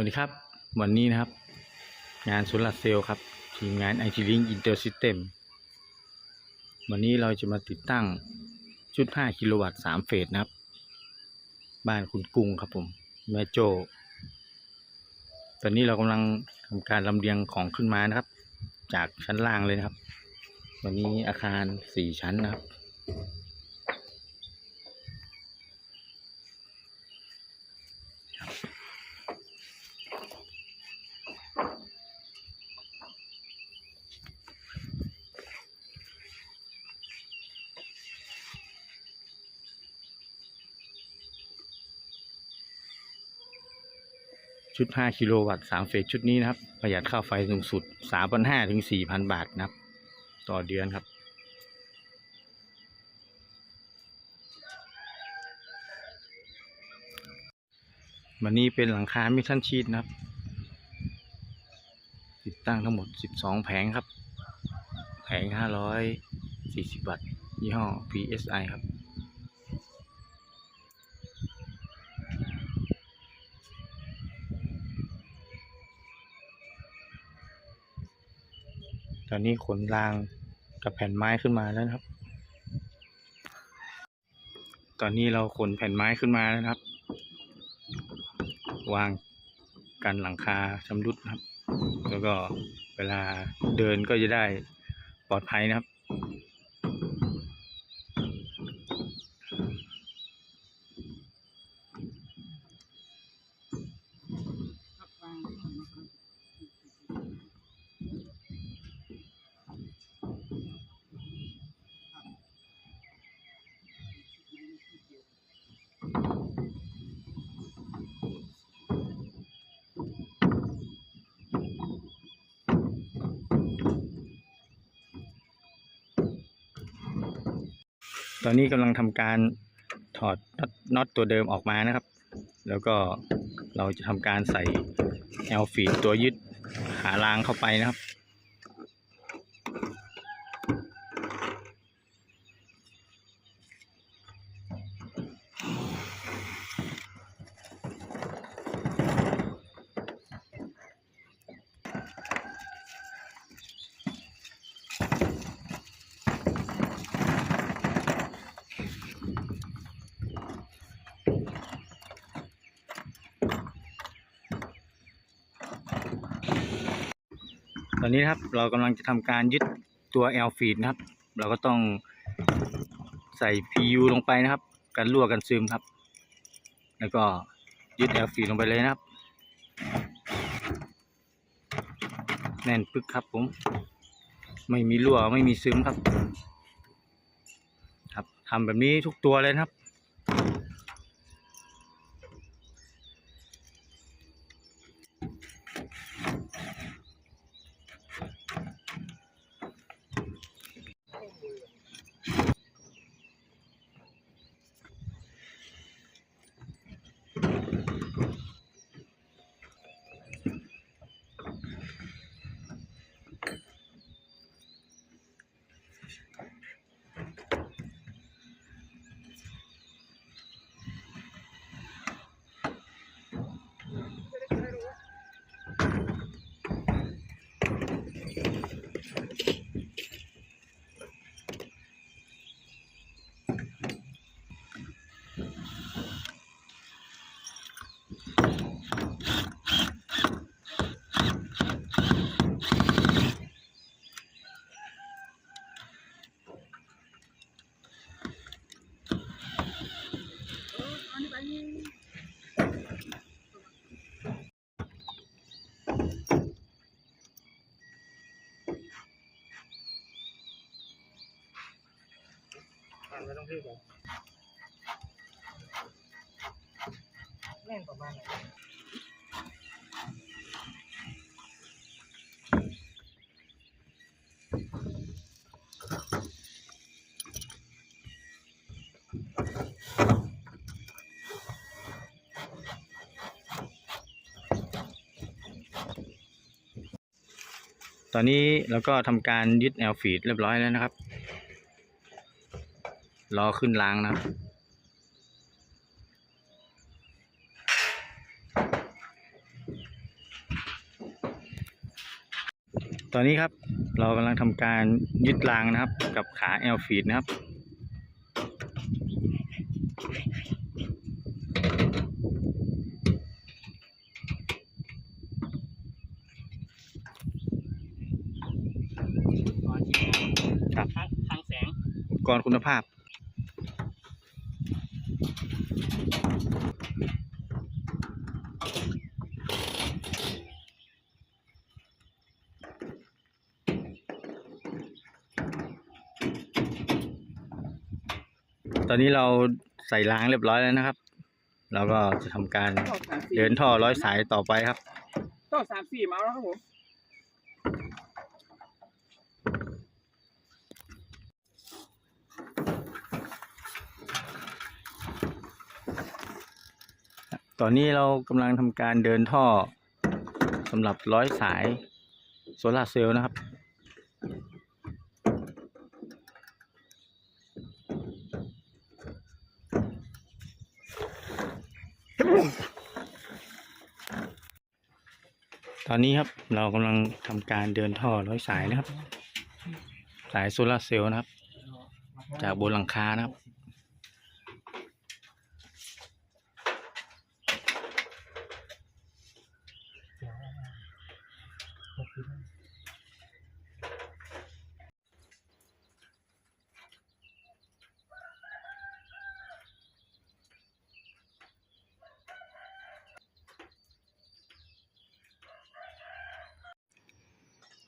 วัสดีครับวันนี้นะครับ งานโซลาเซลล์ครับทีมงาน IT Link Inter System วันนี้เราจะมาติดตั้งชุด 5 กิโลวัตต์ 3 เฟสนะครับ บ้านคุณกุ้งครับผมแม่โจ ตอนนี้เรากำลังทำการลำเลียงของขึ้นมานะครับ จากชั้นล่างเลยนะครับ วันนี้อาคาร 4 ชั้นนะครับ ชุด 5 กิโลวัตต์3เฟสชุดนี้นะครับ ประหยัดค่าไฟสูงสุด 3,500 ถึง 4,000 บาทนะครับ ต่อเดือนครับ วันนี้เป็นหลังคามิทันชีตนะครับ ติดตั้งทั้งหมด 12 แผงครับ แผง 540 วัตต์ยี่ห้อ PSI ครับ ตอนนี้ขนรางกับแผ่นไม้ขึ้นมาแล้วนะครับ ตอนนี้เราขนแผ่นไม้ขึ้นมาแล้วครับ วางกันหลังคาชำรุดนะครับ แล้วก็เวลาเดินก็จะได้ปลอดภัยนะครับ ตอนนี้กำลังทำการถอดน็อตน็อตตัวเดิมออกมานะครับ แล้วก็เราจะทำการใส่แอลฟีดตัวยึดหารางเข้าไปนะครับ อนนี้นะครับเรากำลังจะทำการยึดตัว L feed นะครับ เราก็ต้องใส่ PU ลงไปนะครับ กันรั่วกันซึมครับ แล้วก็ยึด L feed ลงไปเลยนะครับ แน่นปึ๊กครับผม ไม่มีรั่วไม่มีซึมครับ ครับทำแบบนี้ทุกตัวเลยนะครับ ตอนนี้เราก็ทำการยึดแอลฟีดเรียบร้อยแล้วนะครับ รอขึ้นล้างนะตอนนี้ครับ เรากำลังทำการยึดรางนะครับ กับขาแอลฟีดนะครับ ครับ ทางแสงอุปกรณ์คุณภาพ ตอนนี้เราใส่ล้างเรียบร้อยแล้วนะครับ เราก็จะทำการเดินท่อร้อยสายต่อไปครับ ต่อสามสี่มาแล้วครับผมตอนนี้เรากำลังทำการเดินท่อสำหรับร้อยสายโซลาร์เซลล์นะครับ ตอนนี้ครับเรากำลังทำการเดินท่อร้อยสายนะครับ สายโซลาเซลล์นะครับ จากบนหลังคานะครับ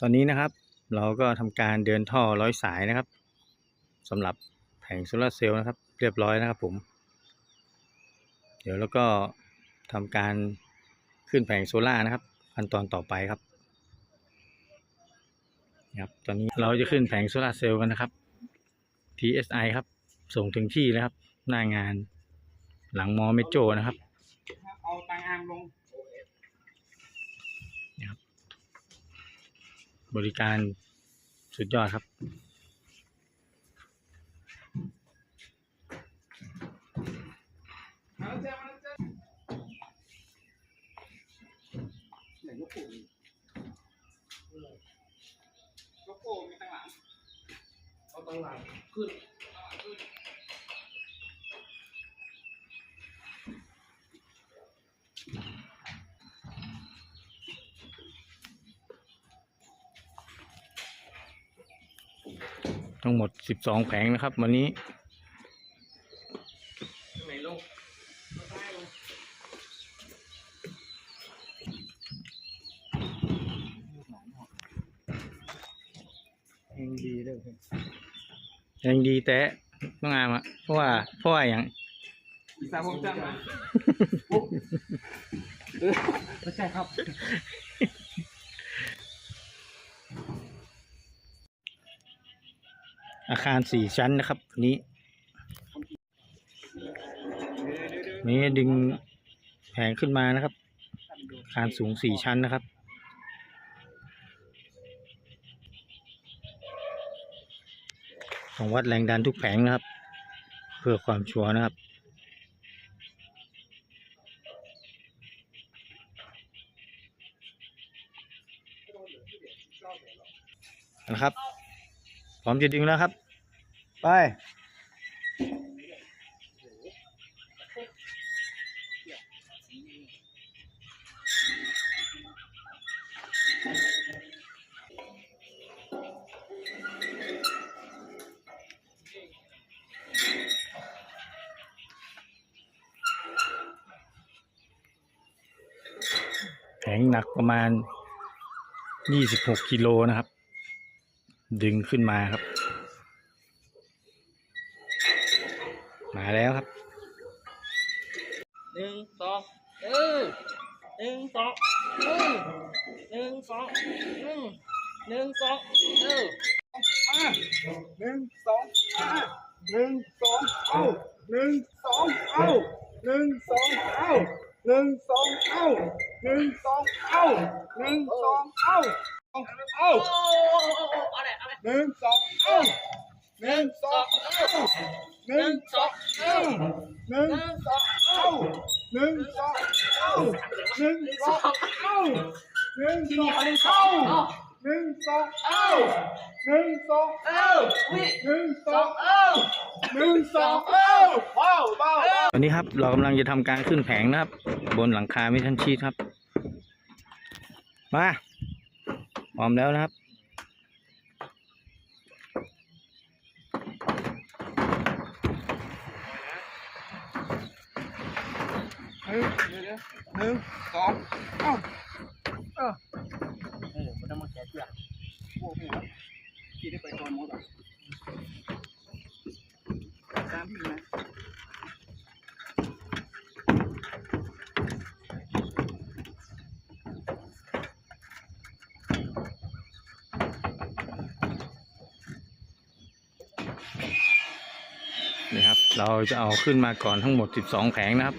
ตอนนี้นะครับ เราก็ทำการเดินท่อร้อยสายนะครับสำหรับแผงโซลาเซลล์นะครับ เรียบร้อยนะครับผม เดี๋ยวแล้วก็ทำการขึ้นแผงโซล่านะครับขั้นตอนต่อไปครับครับ ตอนนี้เราจะขึ้นแผงโซลาเซลล์กันนะครับ TSI ครับ ส่งถึงที่แล้วครับ หน้างานหลังมอเมโจนะครับ เอาตังอางลง บริการสุดยอดครับกปู่กมีตั้งหลังเอาตั้งหลังขึ้น ทั้งหมดสิบสองแผงนะครับ วันนี้แหงดีเลยแหงดีแต่ต้องงามาเพราะว่าเพราะว่าอย่างอีสานผมจังนะไม่ใช่ครับ อาคารสี่ชั้นนะครับ นี้นี่ดึงแผงขึ้นมานะครับ อาคารสูงสี่ชั้นนะครับ ของวัดแรงดันทุกแผงนะครับ เพื่อความชัวร์นะครับนะครับ พร้อมจะดึงแล้วครับ ไปแข็งหนักประมาณ 26 กิโลนะครับ ดึงขึ้นมาครับ มาแล้วครับหนึ่งสองเออหนึ่งสองเออหนึ่งสองเออหนึ่งสองเออหนึ่งสองอ่หนึ่งสองเอาหนึ่งสองเอ้าหนึ่งสองเอ้าหนึ่งสองเอ้าหนึ่งสองเอ้าหนึ่งสองเอ้า เอ้าเอาหเอาหนึ่งสองเอาหนึ่งสองเอาหนึ่งสองเอาหนึ่งสองเอาหนึ่งสองเอาหนึ่งสองเอาหนึ่งสองเอาหนึ่งสองเอาหนึ่งสองเอาหนึ่งสองเอาหนึ่งสองเอาว้าวว้าววันนี้ครับเรากำลังจะทำการขึ้นแผงนะครับ บนหลังคาไม่ทันชีดครับ มา พร้อมแล้วนะครับ หนึ่งเดี๋ยวเดี๋ยวหนึ่งสองเอ้าเออเออมันต้องมาแกะเชือกพวกนี้ครับขี่ได้ไปก่อนหมดอะตามพี่นะ เราจะเอาขึ้นมาก่อนทั้งหมด 12 แผงนะครับ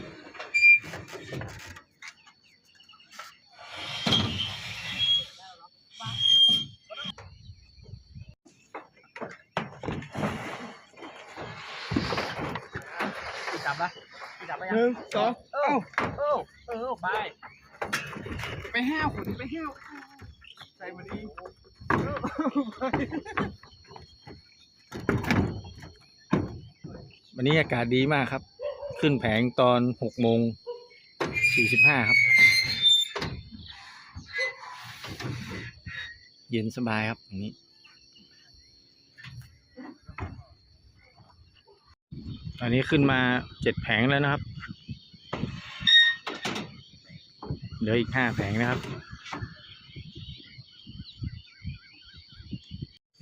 พี่จับละพี่จับไปยังหนึ่งสองเอ้าเอ้าเออไป ไปห้าวขุนไปห้าวใส่มาดีเออไป วันนี้อากาศดีมากครับ ขึ้นแผงตอน6โมง45ครับ เย็นสบายครับอย่างนี้ อันนี้ขึ้นมาเจ็ดแผงแล้วนะครับ เหลืออีกห้าแผงนะครับ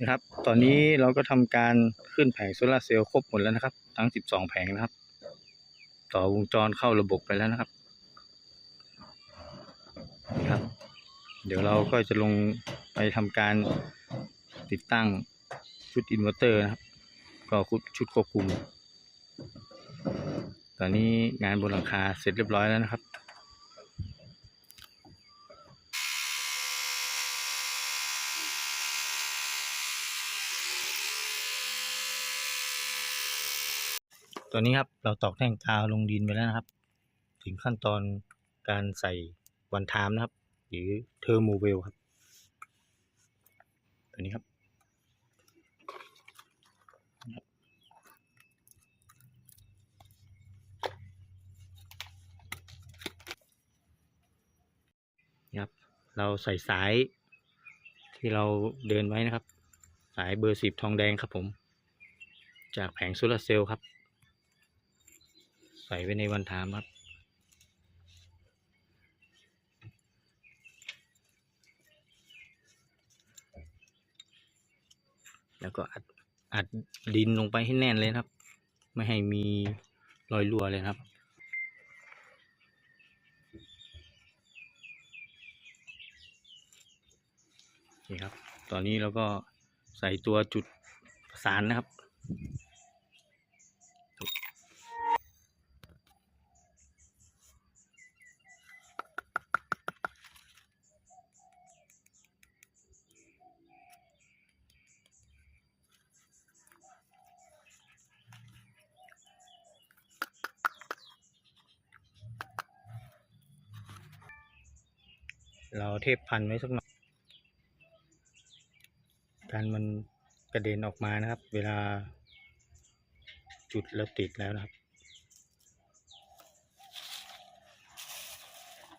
นะครับ ตอนนี้เราก็ทำการขึ้นแผงโซลาเซลล์ครบหมดแล้วนะครับ ทั้ง12แผงนะครับ ต่อวงจรเข้าระบบไปแล้วนะครับครับ เดี๋ยวเราก็จะลงไปทำการติดตั้งชุดอินเวอร์เตอร์นะครับ ก็ชุดควบคุม ตอนนี้งานบนหลังคาเสร็จเรียบร้อยแล้วนะครับ ตอนนี้ครับเราตอกแท่งกาวลงดินไปแล้วนะครับ ถึงขั้นตอนการใส่วันไทม์นะครับ หรือเทอร์โมเวลครับ ตัวนี้ครับนะครับ เราใส่สายที่เราเดินไว้นะครับ สายเบอร์สิบทองแดงครับผม จากแผงโซลาเซลล์ครับ ใส่ไว้ในวันไทามครับ แล้วก็อัดอัดดินลงไปให้แน่นเลยครับ ไม่ให้มีรอยรั่วเลยครับนี่ครับ ตอนนี้เราก็ใส่ตัวจุดประสานนะครับ เทปพันไว้สักหน่อยการมันกระเด็นออกมานะครับ เวลาจุดแล้วติดแล้วนะครับ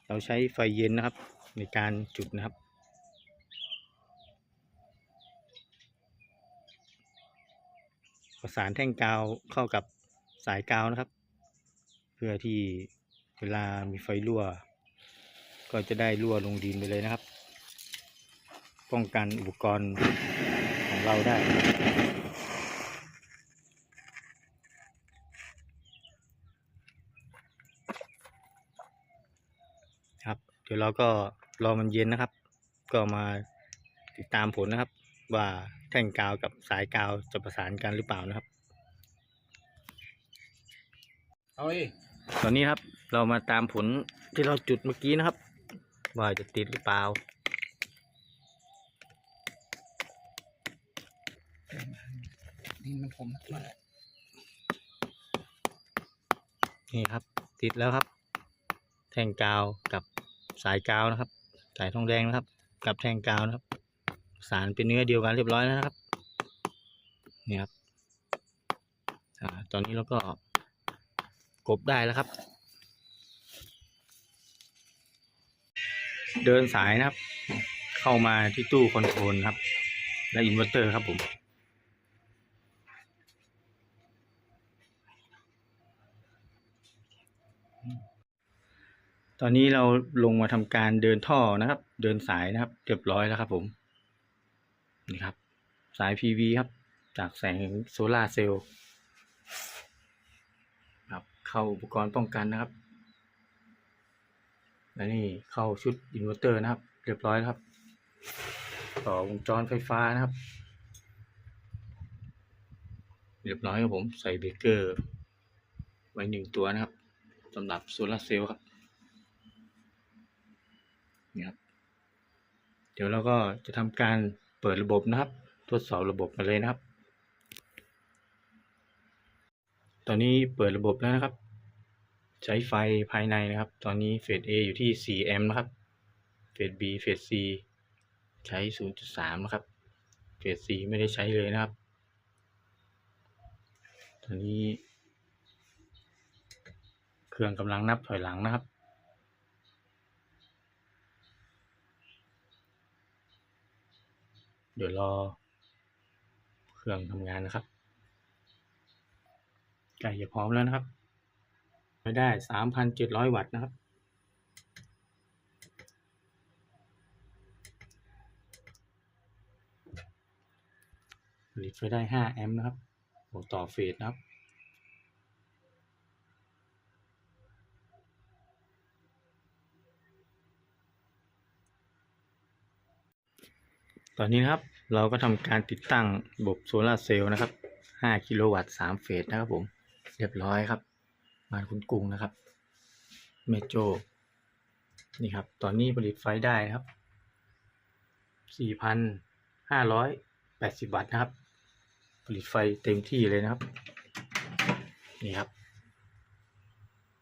เราใช้ไฟเย็นนะครับ ในการจุดนะครับประสานแท่งกาวเข้ากับสายกาวนะครับ เพื่อที่เวลามีไฟรั่ว ก็จะได้รั่วลงดินไปเลยนะครับ ป้องกันอุปกรณ์ของเราได้ ครับ เดี๋ยวเราก็รอมันเย็นนะครับ ก็มาติดตามผลนะครับ ว่าแท่งกาวกับสายกาวจะประสานกันหรือเปล่านะครับเอาดิตอนนี้ครับเรามาตามผลที่เราจุดเมื่อกี้นะครับ ว่าจะติดหรือเปล่าดินมันถมมานี่ครับ ติดแล้วครับ แท่งกาวกับสายกาวนะครับ สายทองแดงนะครับ กับแท่งกาวนะครับ สารเป็นเนื้อเดียวกันเรียบร้อยแล้วนะครับนี่ครับอ่าตอนนี้เราก็กบได้แล้วครับ เดินสายนะครับ เข้ามาที่ตู้คอนโทรลครับ และอินเวอร์เตอร์ครับผมตอนนี้เราลงมาทำการเดินท่อนะครับ เดินสายนะครับ เรียบร้อยแล้วครับผม นี่ครับ สาย PV ครับ จากแสงโซลาร์เซลล์ครับ เข้าอุปกรณ์ป้องกันนะครับ และนี่เข้าชุดอินเวอร์เตอร์นะครับ เรียบร้อยแล้วครับ ต่อวงจรไฟฟ้านะครับ เรียบร้อยครับผมใส่เบเกอร์ ไว้หนึ่งตัวนะครับสำหรับโซลาเซลล์ครับนี่ครับ เดี๋ยวเราก็จะทำการเปิดระบบนะครับ ทดสอบระบบมาเลยนะครับ ตอนนี้เปิดระบบแล้วนะครับ ใช้ไฟภายในนะครับ ตอนนี้เฟส A อยู่ที่ 4 แอมป์นะครับเฟส B เฟส C ใช้ 0.3 นะครับเฟส C ไม่ได้ใช้เลยนะครับ ตอนนี้ เครื่องกำลังนับถอยหลังนะครับเดี๋ยวรอเครื่องทำงานนะครับใกล้จะพร้อมแล้วนะครับ ไปได้สามพันเจ็ดร้อยวัตต์นะครับ ผลิตไฟได้ห้าแอมป์นะครับโอ้ต่อเฟสนะครับตอนนี้นะครับเราก็ทำการติดตั้งระบบโซลาเซลล์นะครับ 5 กิโลวัตต์ 3 เฟสนะครับผม เรียบร้อยครับ มานคุณกรุงนะครับเมโจนี่ครับ ตอนนี้ผลิตไฟได้นะครับ 4,580 วัตต์นะครับ ผลิตไฟเต็มที่เลยนะครับ นี่ครับ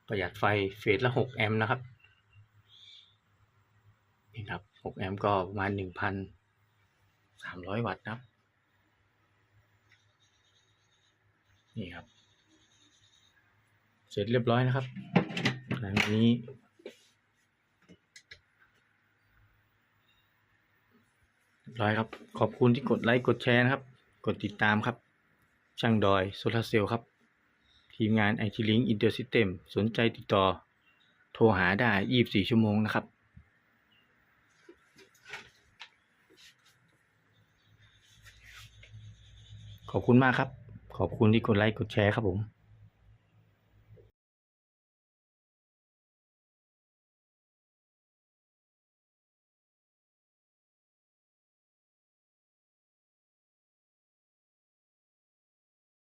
ประหยัดไฟเฟสละ 6 แอมป์นะครับ นี่ครับ 6 แอมป์ก็ประมาณ1,000สามร้อยวัตต์นะครับ นี่ครับ เสร็จเรียบร้อยนะครับหลังจากนี้ร้อยครับ ขอบคุณที่กดไลค์กดแชร์นะครับ กดติดตามครับ ช่างดอยโซลาเซลล์ครับ ทีมงานไอทีลิงอินเตอร์ซิสเต็มสนใจติดต่อ โทรหาได้ 24 ชั่วโมงนะครับขอบคุณมากครับ ขอบคุณที่กดไลค์กดแชร์ครับผม